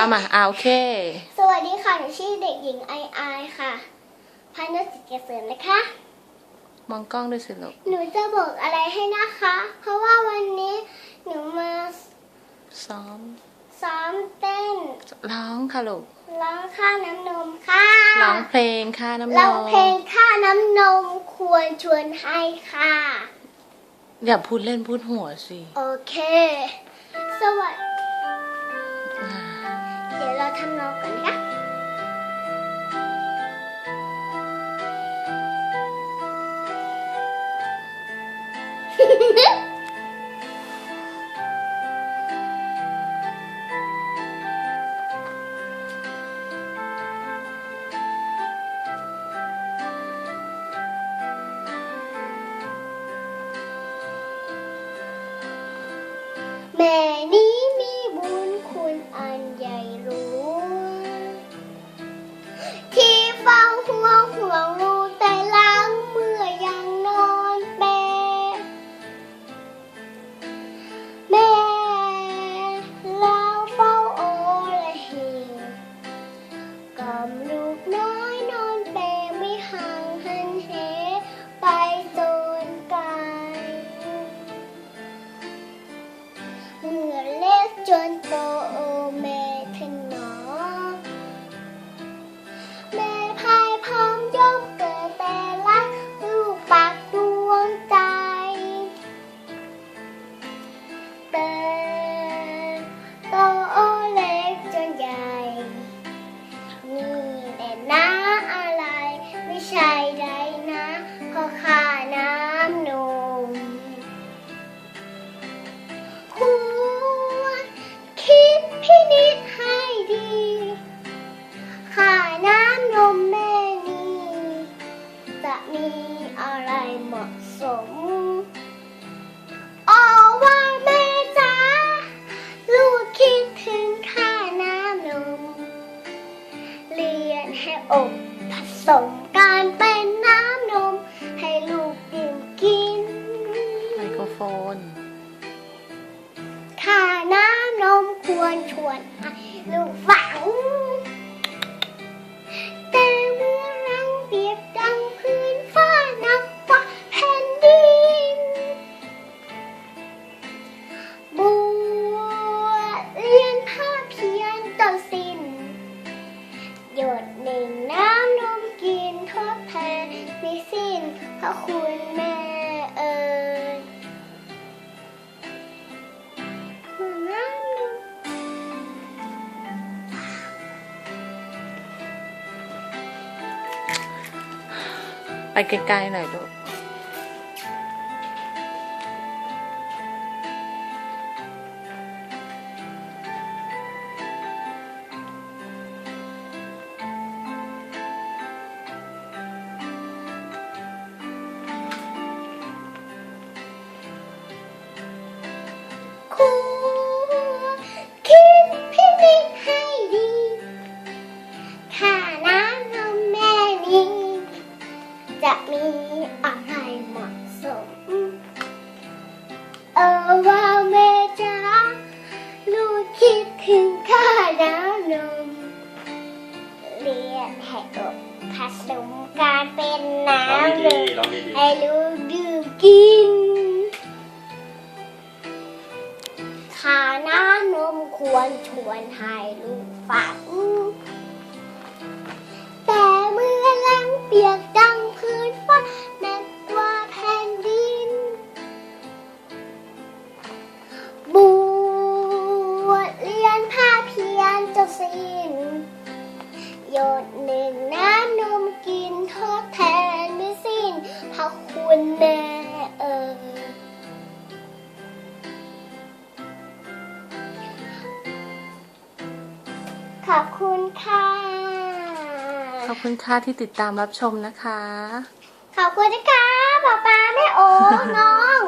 เอามาเอาโอเค สวัสดีค่ะ หนูชื่อเด็กหญิงไอไอค่ะพันธุ์จิตเกษมนะคะ มองกล้องด้วยสิลูก หนูจะบอกอะไรให้นะคะ เพราะว่าวันนี้หนูมาซ้อม ซ้อมเต้น ร้องค่ะลูก ร้องค่าน้ำนมค่ะ ร้องเพลงค่ะน้ำนร้องมเพลงค่าน้ำนมควรชวนให้ค่ะ อย่าพูดเล่นพูดหัวสิ โอเค สวัสดีอ่า เดี๋ยวเราทำนองกันนะคะ เล็ก วรชวนให้ลูกฝังแต่เมื่อรังเปียกดังพื้นฟ้าหนักกว่าแผ่นดินบัวเรียนผ้าเพียงต่อสิ้น หยดหนึ่งน้ำนมกินทดแทนไม่สิ้นพระคุณแม่ ไปไกลๆหน่อยลูก ออว่าแม่จ๋าลูกคิดถึงค่าน้ำนมเรียนให้อบผสมการเป็นน้ำนดีมๆร้อให้ลูกดื่มกินค่าน้ำนมควรชวนให้ลูกฝังแต่เมื่อหลังเปียกดังพื้น ขอบคุณค่ะ ขอบคุณค่ะที่ติดตามรับชมนะคะ ขอบคุณนะคะป๊าป๊าแม่โอ๋น้อง